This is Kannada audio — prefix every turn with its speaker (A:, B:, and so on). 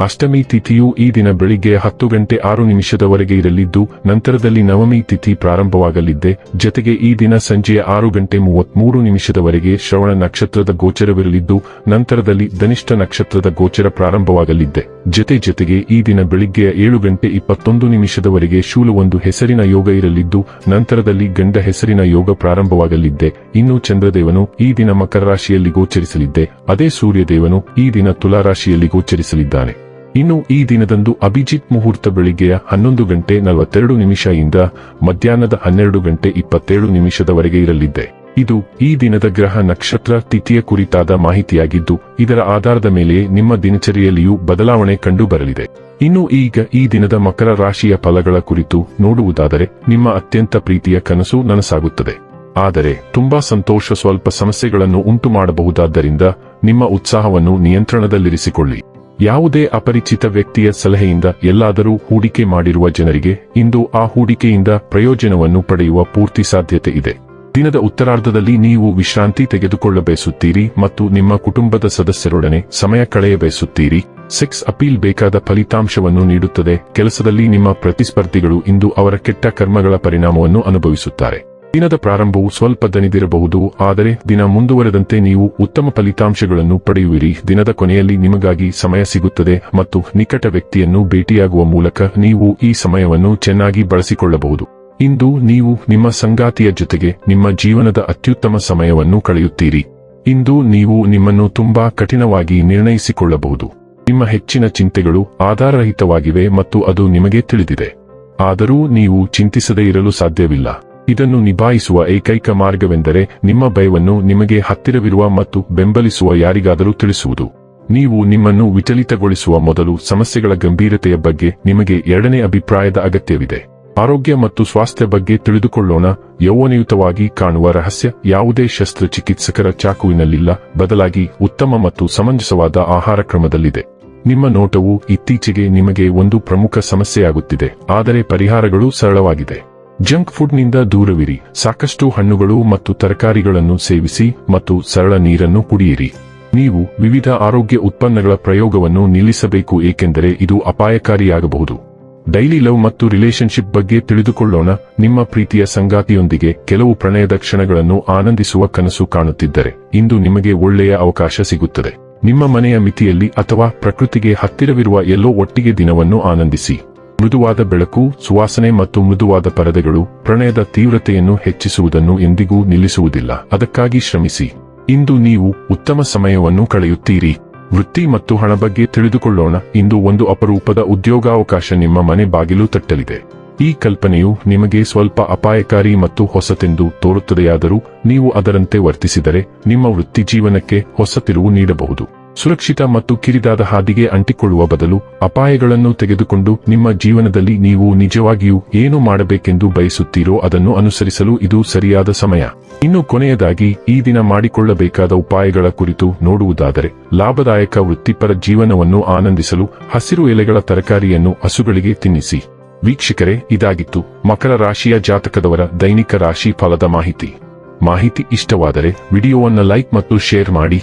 A: ಅಷ್ಟಮಿ ತಿಥಿಯು ಈ ದಿನ ಬೆಳಿಗ್ಗೆ ಹತ್ತು ಗಂಟೆ ಆರು ನಿಮಿಷದವರೆಗೆ ಇರಲಿದ್ದು, ನಂತರದಲ್ಲಿ ನವಮಿ ತಿಥಿ ಪ್ರಾರಂಭವಾಗಲಿದ್ದೆ. ಜತೆಗೆ ಈ ದಿನ ಸಂಜೆಯ ಆರು ಗಂಟೆ ಮೂವತ್ಮೂರು ನಿಮಿಷದವರೆಗೆ ಶ್ರವಣ ನಕ್ಷತ್ರದ ಗೋಚರವಿರಲಿದ್ದು, ನಂತರದಲ್ಲಿ ಧನಿಷ್ಠ ನಕ್ಷತ್ರದ ಗೋಚರ ಪ್ರಾರಂಭವಾಗಲಿದ್ದೆ. ಜತೆ ಜತೆಗೆ ಈ ದಿನ ಬೆಳಿಗ್ಗೆಯ ಏಳು ಗಂಟೆ ಇಪ್ಪತ್ತೊಂದು ನಿಮಿಷದವರೆಗೆ ಶೂಲು ಒಂದು ಹೆಸರಿನ ಯೋಗ ಇರಲಿದ್ದು, ನಂತರದಲ್ಲಿ ಗಂಡ ಹೆಸರಿನ ಯೋಗ ಪ್ರಾರಂಭವಾಗಲಿದ್ದೆ. ಇನ್ನು ಚಂದ್ರದೇವನು ಈ ದಿನ ಮಕರ ರಾಶಿಯಲ್ಲಿ ಗೋಚರಿಸಲಿದ್ದೆ. ಅದೇ ಸೂರ್ಯದೇವನು ಈ ದಿನ ತುಲಾ ರಾಶಿಯಲ್ಲಿ ಗೋಚರಿಸಲಿದ್ದಾನೆ. ಇನ್ನು ಈ ದಿನದಂದು ಅಭಿಜಿತ್ ಮುಹೂರ್ತ ಬೆಳಿಗ್ಗೆಯ ಹನ್ನೊಂದು ಗಂಟೆ ನಲವತ್ತೆರಡು ನಿಮಿಷದಿಂದ ಮಧ್ಯಾಹ್ನದ ಹನ್ನೆರಡು ಗಂಟೆ ಇಪ್ಪತ್ತೇಳು ನಿಮಿಷದವರೆಗೆ ಇರಲಿದ್ದೆ. ಇದು ಈ ದಿನದ ಗ್ರಹ ನಕ್ಷತ್ರ ತಿಥಿಯ ಕುರಿತಾದ ಮಾಹಿತಿಯಾಗಿದ್ದು, ಇದರ ಆಧಾರದ ಮೇಲೆ ನಿಮ್ಮ ದಿನಚರಿಯಲ್ಲಿಯೂ ಬದಲಾವಣೆ ಕಂಡುಬರಲಿದೆ. ಇನ್ನು ಈಗ ಈ ದಿನದ ಮಕರ ರಾಶಿಯ ಫಲಗಳ ಕುರಿತು ನೋಡುವುದಾದರೆ, ನಿಮ್ಮ ಅತ್ಯಂತ ಪ್ರೀತಿಯ ಕನಸು ನನಸಾಗುತ್ತದೆ. ಆದರೆ, ತುಂಬಾ ಸಂತೋಷ ಸ್ವಲ್ಪ ಸಮಸ್ಯೆಗಳನ್ನು ಉಂಟು ಮಾಡಬಹುದಾದ್ದರಿಂದ ನಿಮ್ಮ ಉತ್ಸಾಹವನ್ನು ನಿಯಂತ್ರಣದಲ್ಲಿರಿಸಿಕೊಳ್ಳಿ. ಯಾವುದೇ ಅಪರಿಚಿತ ವ್ಯಕ್ತಿಯ ಸಲಹೆಯಿಂದ ಎಲ್ಲಾದರೂ ಹೂಡಿಕೆ ಮಾಡಿರುವ ಜನರಿಗೆ, ಇಂದು ಆ ಹೂಡಿಕೆಯಿಂದ ಪ್ರಯೋಜನವನ್ನು ಪಡೆಯುವ ಪೂರ್ತಿ ಸಾಧ್ಯತೆ ಇದೆ. ದಿನದ ಉತ್ತರಾರ್ಧದಲ್ಲಿ ನೀವು ವಿಶ್ರಾಂತಿ ತೆಗೆದುಕೊಳ್ಳಬಯಸುತ್ತೀರಿ ಮತ್ತು ನಿಮ್ಮ ಕುಟುಂಬದ ಸದಸ್ಯರೊಡನೆ ಸಮಯ ಕಳೆಯಬಯಸುತ್ತೀರಿ ಸೆಕ್ಸ್ ಅಪೀಲ್ ಬೇಕಾದ ಫಲಿತಾಂಶವನ್ನು ನೀಡುತ್ತದೆ. ಕೆಲಸದಲ್ಲಿ ನಿಮ್ಮ ಪ್ರತಿಸ್ಪರ್ಧಿಗಳು ಇಂದು ಅವರ ಕೆಟ್ಟ ಕರ್ಮಗಳ ಪರಿಣಾಮವನ್ನು ಅನುಭವಿಸುತ್ತಾರೆ. ದಿನದ ಪ್ರಾರಂಭವು ಸ್ವಲ್ಪ ದಣಿದಿರಬಹುದು, ಆದರೆ ದಿನ ಮುಂದುವರೆದಂತೆ ನೀವು ಉತ್ತಮ ಫಲಿತಾಂಶಗಳನ್ನು ಪಡೆಯುವಿರಿ. ದಿನದ ಕೊನೆಯಲ್ಲಿ ನಿಮಗಾಗಿ ಸಮಯ ಸಿಗುತ್ತದೆ ಮತ್ತು ನಿಕಟ ವ್ಯಕ್ತಿಯನ್ನು ಭೇಟಿಯಾಗುವ ಮೂಲಕ ನೀವು ಈ ಸಮಯವನ್ನು ಚೆನ್ನಾಗಿ ಬಳಸಿಕೊಳ್ಳಬಹುದು. ಇಂದು ನೀವು ನಿಮ್ಮ ಸಂಗಾತಿಯ ಜೊತೆಗೆ ನಿಮ್ಮ ಜೀವನದ ಅತ್ಯುತ್ತಮ ಸಮಯವನ್ನು ಕಳೆಯುತ್ತೀರಿ. ಇಂದು ನೀವು ನಿಮ್ಮನ್ನು ತುಂಬಾ ಕಠಿಣವಾಗಿ ನಿರ್ಣಯಿಸಿಕೊಳ್ಳಬಹುದು. ನಿಮ್ಮ ಹೆಚ್ಚಿನ ಚಿಂತೆಗಳು ಆಧಾರರಹಿತವಾಗಿವೆ ಮತ್ತು ಅದು ನಿಮಗೆ ತಿಳಿದಿದೆ. ಆದರೂ ನೀವು ಚಿಂತಿಸದೇ ಇರಲು ಸಾಧ್ಯವಿಲ್ಲ. ಇದನ್ನು ನಿಭಾಯಿಸುವ ಏಕೈಕ ಮಾರ್ಗವೆಂದರೆ ನಿಮ್ಮ ಭಯವನ್ನು ನಿಮಗೆ ಹತ್ತಿರವಿರುವ ಮತ್ತು ಬೆಂಬಲಿಸುವ ಯಾರಿಗಾದರೂ ತಿಳಿಸುವುದು. ನೀವು ನಿಮ್ಮನ್ನು ವಿಚಲಿತಗೊಳಿಸುವ ಮೊದಲು ಸಮಸ್ಯೆಗಳ ಗಂಭೀರತೆಯ ಬಗ್ಗೆ ನಿಮಗೆ ಎರಡನೇ ಅಭಿಪ್ರಾಯದ ಅಗತ್ಯವಿದೆ. ಆರೋಗ್ಯ ಮತ್ತು ಸ್ವಾಸ್ಥ್ಯ ಬಗ್ಗೆ ತಿಳಿದುಕೊಳ್ಳೋಣ. ಯೌವನಯುತವಾಗಿ ಕಾಣುವ ರಹಸ್ಯ ಯಾವುದೇ ಶಸ್ತ್ರಚಿಕಿತ್ಸಕರ ಚಾಕುವಿನಲ್ಲಿಲ್ಲ. ಬದಲಾಗಿ ಉತ್ತಮ ಮತ್ತು ಸಮಂಜಸವಾದ ಆಹಾರ ಕ್ರಮದಲ್ಲಿದೆ. ನಿಮ್ಮ ನೋಟವು ಇತ್ತೀಚೆಗೆ ನಿಮಗೆ ಒಂದು ಪ್ರಮುಖ ಸಮಸ್ಯೆಯಾಗುತ್ತಿದೆ. ಆದರೆ ಪರಿಹಾರಗಳು ಸರಳವಾಗಿದೆ. ಜಂಕ್ ಫುಡ್ನಿಂದ ದೂರವಿರಿ. ಸಾಕಷ್ಟು ಹಣ್ಣುಗಳು ಮತ್ತು ತರಕಾರಿಗಳನ್ನು ಸೇವಿಸಿ ಮತ್ತು ಸರಳ ನೀರನ್ನು ಕುಡಿಯಿರಿ. ನೀವು ವಿವಿಧ ಆರೋಗ್ಯ ಉತ್ಪನ್ನಗಳ ಪ್ರಯೋಗವನ್ನು ನಿಲ್ಲಿಸಬೇಕು ಏಕೆಂದರೆ ಇದು ಅಪಾಯಕಾರಿಯಾಗಬಹುದು. ಡೈಲಿ ಲವ್ ಮತ್ತು ರಿಲೇಶನ್ಶಿಪ್ ಬಗ್ಗೆ ತಿಳಿದುಕೊಳ್ಳೋಣ. ನಿಮ್ಮ ಪ್ರೀತಿಯ ಸಂಗಾತಿಯೊಂದಿಗೆ ಕೆಲವು ಪ್ರಣಯದ ಕ್ಷಣಗಳನ್ನು ಆನಂದಿಸುವ ಕನಸು ಕಾಣುತ್ತಿದ್ದರೆ, ಇಂದು ನಿಮಗೆ ಒಳ್ಳೆಯ ಅವಕಾಶ ಸಿಗುತ್ತದೆ. ನಿಮ್ಮ ಮನೆಯ ಮಿತಿಯಲ್ಲಿ ಅಥವಾ ಪ್ರಕೃತಿಗೆ ಹತ್ತಿರವಿರುವ ಎಲ್ಲೋ ಒಟ್ಟಿಗೆ ದಿನವನ್ನು ಆನಂದಿಸಿ. ಮೃದುವಾದ ಬೆಳಕು, ಸುವಾಸನೆ ಮತ್ತು ಮೃದುವಾದ ಪರದೆಗಳು ಪ್ರಣಯದ ತೀವ್ರತೆಯನ್ನು ಹೆಚ್ಚಿಸುವುದನ್ನು ಎಂದಿಗೂ ನಿಲ್ಲಿಸುವುದಿಲ್ಲ. ಅದಕ್ಕಾಗಿ ಶ್ರಮಿಸಿ. ಇಂದು ನೀವು ಉತ್ತಮ ಸಮಯವನ್ನು ಕಳೆಯುತ್ತೀರಿ. ವೃತ್ತಿ ಮತ್ತು ಹಣ ಬಗ್ಗೆ ತಿಳಿದುಕೊಳ್ಳೋಣ. ಇಂದು ಒಂದು ಅಪರೂಪದ ಉದ್ಯೋಗಾವಕಾಶ ನಿಮ್ಮ ಮನೆ ಬಾಗಿಲು ತಟ್ಟಲಿದೆ. ಈ ಕಲ್ಪನೆಯು ನಿಮಗೆ ಸ್ವಲ್ಪ ಅಪಾಯಕಾರಿ ಮತ್ತು ಹೊಸತೆಂದು ತೋರುತ್ತದೆಯಾದರೂ ನೀವು ಅದರಂತೆ ವರ್ತಿಸಿದರೆ ನಿಮ್ಮ ವೃತ್ತಿ ಜೀವನಕ್ಕೆ ಹೊಸ ತಿರುವು ನೀಡಬಹುದು. ಸುರಕ್ಷಿತ ಮತ್ತು ಕಿರಿದಾದ ಹಾದಿಗೆ ಅಂಟಿಕೊಳ್ಳುವ ಬದಲು ಅಪಾಯಗಳನ್ನು ತೆಗೆದುಕೊಂಡು ನಿಮ್ಮ ಜೀವನದಲ್ಲಿ ನೀವು ನಿಜವಾಗಿಯೂ ಏನು ಮಾಡಬೇಕೆಂದು ಬಯಸುತ್ತೀರೋ ಅದನ್ನು ಅನುಸರಿಸಲು ಇದು ಸರಿಯಾದ ಸಮಯ. ಇನ್ನು ಕೊನೆಯದಾಗಿ, ಈ ದಿನ ಮಾಡಿಕೊಳ್ಳಬೇಕಾದ ಉಪಾಯಗಳ ಕುರಿತು ನೋಡುವುದಾದರೆ, ಲಾಭದಾಯಕ ವೃತ್ತಿಪರ ಜೀವನವನ್ನು ಆನಂದಿಸಲು ಹಸಿರು ಎಲೆಗಳ ತರಕಾರಿಯನ್ನು ಹಸುಗಳಿಗೆ ತಿನ್ನಿಸಿ. ವೀಕ್ಷಕರೇ, ಇದಾಗಿತ್ತು ಮಕರ ರಾಶಿಯ ಜಾತಕದವರ ದೈನಿಕ ರಾಶಿ ಫಲದ ಮಾಹಿತಿ. ಮಾಹಿತಿ ಇಷ್ಟವಾದರೆ ವಿಡಿಯೋವನ್ನು ಲೈಕ್ ಮತ್ತು ಶೇರ್ ಮಾಡಿ.